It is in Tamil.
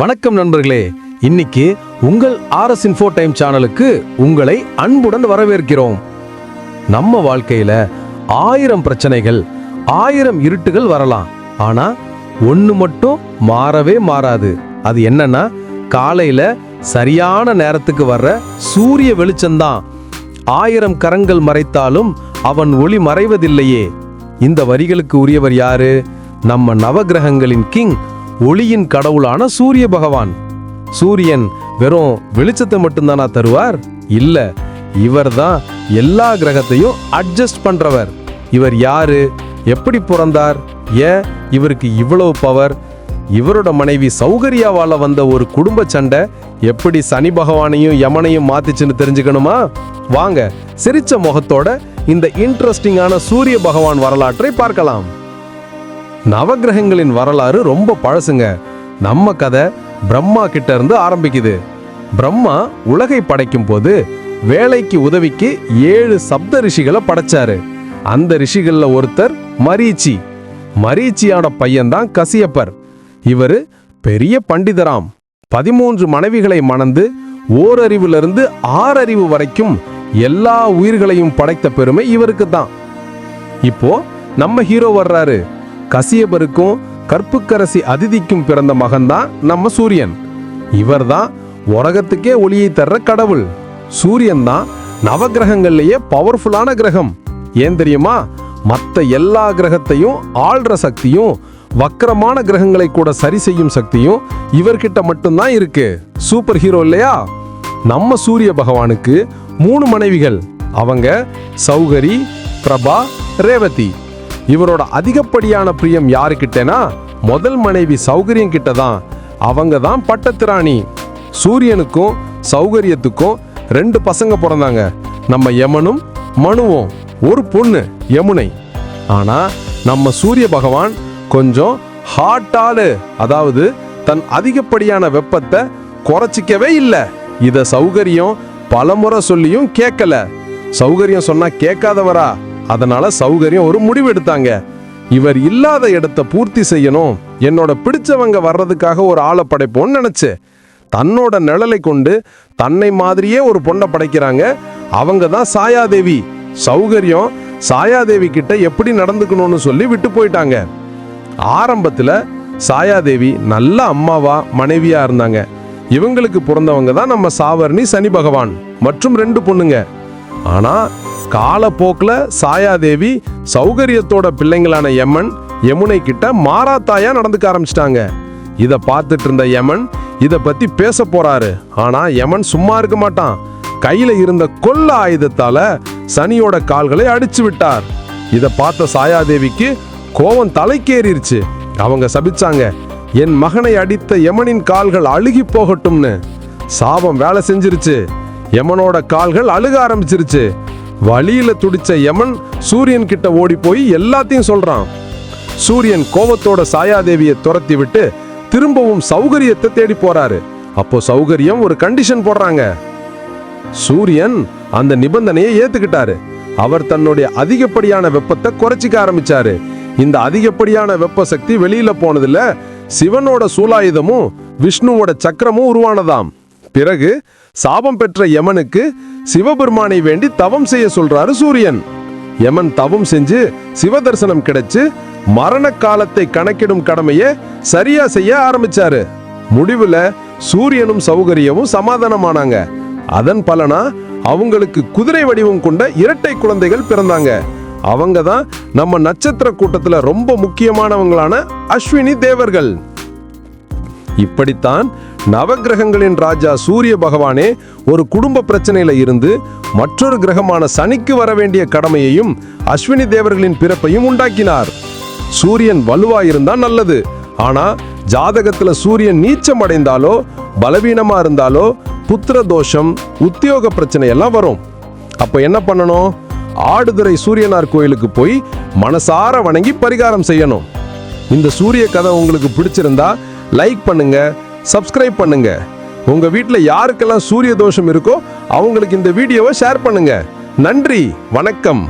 வணக்கம் நண்பர்களே. இன்னைக்கு உங்கள் ஆர்எஸ் இன்ஃபோ டைம் சேனலுக்கு உங்களை அன்புடன் வரவேற்கிறோம். நம்ம வாழ்க்கையில ஆயிரம் பிரச்சனைகள் ஆயிரம் இருட்டுகள் வரலாம். ஆனா ஒன்று மட்டும் மாறவே மாறாது. அது என்னன்னா காலையில சரியான நேரத்துக்கு வர்ற சூரிய வெளிச்சம்தான் ஆயிரம் கரங்கள் மறைத்தாலும் அவன் ஒளி மறைவதில்லையே. இந்த வரிகளுக்கு உரியவர் யாரு? நம்ம நவக்கிரகங்களின் கிங் ஒளியின் கடவுளான சூரிய பகவான். சூரியன் வெறும் வெளிச்சத்தை மட்டும்தானா தருவார்? இல்ல இவர்தான் எல்லா கிரகத்தையும் அட்ஜஸ்ட் பண்றவர். இவர் யாரு? எப்படி பிறந்தார்? ஏன் இவருக்கு இவ்வளவு பவர் இவரோட மனைவி சௌகரியாவால வந்த ஒரு குடும்ப சண்டை எப்படி சனி பகவானையும் யமனையும் மாத்திச்சுன்னு தெரிஞ்சுக்கணுமா? வாங்க சிரிச்ச முகத்தோட இந்த இன்ட்ரெஸ்டிங்கான சூரிய பகவான் வரலாற்றை பார்க்கலாம். நவக்கிரகங்களின் வரலாறு ரொம்ப பழசுங்க. நம்ம கதை பிரம்மா கிட்ட இருந்து ஆரம்பிக்குது. பிரம்மா உலகை படைக்கும் போது வேலைக்கு உதவிக்கு ஏழு சப்த ரிஷிகளை படைச்சாரு. அந்த ரிஷிகள்ல ஒருத்தர் மரீச்சி. மரீச்சியோட பையன்தான் கசியப்பர். இவரு பெரிய பண்டிதராம். பதிமூன்று மனைவிகளை மணந்து ஓரறிவிலிருந்து ஆறறிவு வரைக்கும் எல்லா உயிர்களையும் படைத்த பெருமை இவருக்கு தான் இப்போ நம்ம ஹீரோ வர்றாரு. கசியபருக்கும் கற்புக்கரசி அதிதிக்கும் பிறந்த மகன்தான் நம்ம சூரியன். இவர்தான் உலகத்துக்கே ஒளியை தர்ற கடவுள். சூரியன் தான் நவகிரகங்கள்லேயே பவர்ஃபுல்லான கிரகம். ஏன் தெரியுமா? மற்ற எல்லா கிரகத்தையும் ஆள்ற சக்தியும் வக்கரமான கிரகங்களை கூட சரி செய்யும் சக்தியும் இவர்கிட்ட மட்டும்தான் இருக்கு. சூப்பர் ஹீரோ இல்லையா? நம்ம சூரிய பகவானுக்கு மூணு மனைவிகள். அவங்க சௌகரி பிரபா ரேவதி. இவரோட அதிகப்படியான பிரியம் யாருக்கிட்டனா முதல் மனைவி சௌகரியம் கிட்ட தான் அவங்க தான் பட்டத்திராணி. சூரியனுக்கும் சௌகரியத்துக்கும் ரெண்டு பசங்க பிறந்தாங்க. நம்ம யமனும் மனுவும். ஒரு பொண்ணு யமுனை. ஆனா நம்ம சூரிய பகவான் கொஞ்சம் ஹாட் ஆளு. அதாவது தன் அதிகப்படியான வெப்பத்தை குறைச்சிக்கவே இல்லை. இத சௌகரியம் பலமுறை சொல்லியும் கேட்கல சௌகரியம் சொன்னா கேட்காதவரா அதனால சௌகரியம் ஒரு முடிவு எடுத்தாங்க. இவர் இல்லாத இடத்தை பூர்த்தி செய்யணும். என்னோட பிடிச்சவங்க வர்றதுக்காக ஒரு ஆளை படைப்போன்னு நினைச்சு தன்னோட நிழலை கொண்டு தன்னை மாதிரியே ஒரு பொண்ணை படைக்கிறாங்க. அவங்க தான் சாயாதேவி. சௌகரியம் சாயாதேவி கிட்ட எப்படி நடந்துக்கணும்னு சொல்லி விட்டு போயிட்டாங்க. ஆரம்பத்தில் சாயாதேவி நல்ல அம்மாவா மனைவியா இருந்தாங்க. இவங்களுக்கு பிறந்தவங்க தான் நம்ம சாவர்ணி சனி பகவான் மற்றும் ரெண்டு பொண்ணுங்க. ஆனால் காலப்போக்கில் சாயாதேவி சௌகரியத்தோட பிள்ளைங்களான யமன் யமுனை கிட்ட மாறாத்தாயா நடந்துக்க ஆரம்பிச்சிட்டாங்க. இதை பார்த்துட்டு இருந்த யமன் இத பத்தி பேச போறாரு. ஆனா யமன் சும்மா இருக்க மாட்டான். கையில இருந்த கொல்ல ஆயுதத்தால சனியோட கால்களை அடிச்சு விட்டார். இதை பார்த்த சாயாதேவிக்கு கோவம் தலைக்கேறிருச்சு. அவங்க சபிச்சாங்க என் மகனை அடித்த யமனின் கால்கள் அழுகி போகட்டும்னு. சாபம் வேலை செஞ்சிருச்சு. யமனோட கால்கள் அழுக ஆரம்பிச்சிருச்சு. வழியில துடிச்ச யமன் சூரியன் கிட்ட ஓடி போய் எல்லாத்தையும் சொல்றான். சூரியன் கோவத்தோட சாயாதேவியை துரத்தி விட்டு திரும்பவும் சௌகரியத்தை தேடி போறாரு. அப்போ சௌகரியம் ஒரு கண்டிஷன் போடுறாங்க. சூரியன் அந்த நிபந்தனையை ஏத்துக்கிட்டாரு. அவர் தன்னுடைய அதிகப்படியான வெப்பத்தை குறைச்சிக்க ஆரம்பிச்சாரு. இந்த அதிகப்படியான வெப்ப சக்தி வெளியில போனதுல சிவனோட சூலாயுதமும் விஷ்ணுவோட சக்கரமும் உருவானதாம். பிறகு சாபம் பெற்ற யமனுக்கு சிவபெருமானை வேண்டி தவம் செய்ய சொல்றாரு சூரியன். யமன் தவம் செஞ்சு சிவதர்சனம் கிடைச்சு மரண காலத்தை கணக்கிடும் கடமையை சரியா செய்ய ஆரம்பிச்சாரு. முடிவுல சூரியனும் சௌகரியமும் சமாதானமானாங்க. அதன் பலனா அவங்களுக்கு குதிரை வடிவம் கொண்ட இரட்டை குழந்தைகள் பிறந்தாங்க. அவங்க தான் நம்ம நட்சத்திர கூட்டத்துல ரொம்ப முக்கியமானவங்களான அஸ்வினி தேவர்கள். இப்படித்தான் நவக்கிரகங்களின் ராஜா சூரிய பகவானே ஒரு குடும்ப பிரச்சனையில இருந்து மற்றொரு கிரகமான சனிக்கு வர வேண்டிய கடமையையும் அஸ்வினி தேவர்களின் பிறப்பையும் உண்டாக்கினார். சூரியன் வலுவா இருந்தா நல்லது. ஆனா ஜாதகத்துல சூரியன் நீச்சம் அடைந்தாலோ பலவீனமா இருந்தாலோ புத்திர தோஷம் உத்தியோக பிரச்சனை எல்லாம் வரும். அப்ப என்ன பண்ணணும்? ஆடுதுறை சூரியனார் கோயிலுக்கு போய் மனசார வணங்கி பரிகாரம் செய்யணும். இந்த சூரிய கதை உங்களுக்கு பிடிச்சிருந்தா லைக் பண்ணுங்க சப்ஸ்கிரைப் பண்ணுங்க. உங்க வீட்டில் யாருக்கெல்லாம் சூரிய தோஷம் இருக்கோ அவங்களுக்கு இந்த வீடியோவை ஷேர் பண்ணுங்க. நன்றி வணக்கம்.